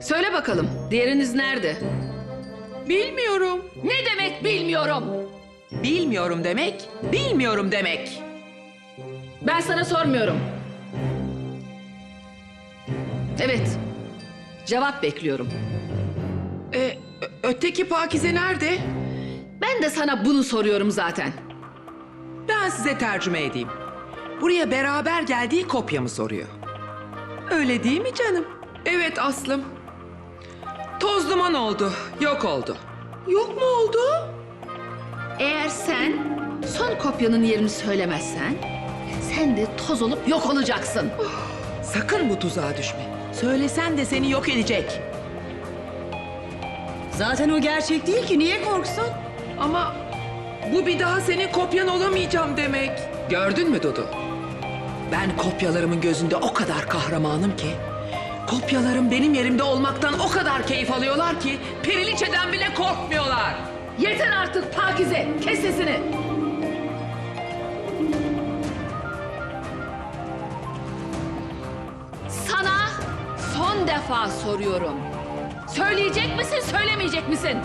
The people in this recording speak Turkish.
Söyle bakalım, diğeriniz nerede? Bilmiyorum. Ne demek bilmiyorum? Bilmiyorum demek, bilmiyorum demek. Ben sana sormuyorum. Evet, cevap bekliyorum. Ee, öteki Pakize nerede? Ben de sana bunu soruyorum zaten. Ben size tercüme edeyim. Buraya beraber geldiği kopyamı soruyor. Öyle değil mi canım? Evet Aslım. Toz duman oldu, yok oldu. Yok mu oldu? Eğer sen son kopyanın yerini söylemezsen sen de toz olup yok olacaksın. Sakın bu tuzağa düşme. Söylesen de seni yok edecek. Zaten o gerçek değil ki niye korksun? Ama bu bir daha senin kopyan olamayacağım demek. Gördün mü Dudu? Ben kopyalarımın gözünde o kadar kahramanım ki... ...kopyalarım benim yerimde olmaktan o kadar keyif alıyorlar ki... ...periliçeden bile korkmuyorlar. Yeter artık Pakize. Kes sesini. Sana son defa soruyorum. Söyleyecek misin, söylemeyecek misin?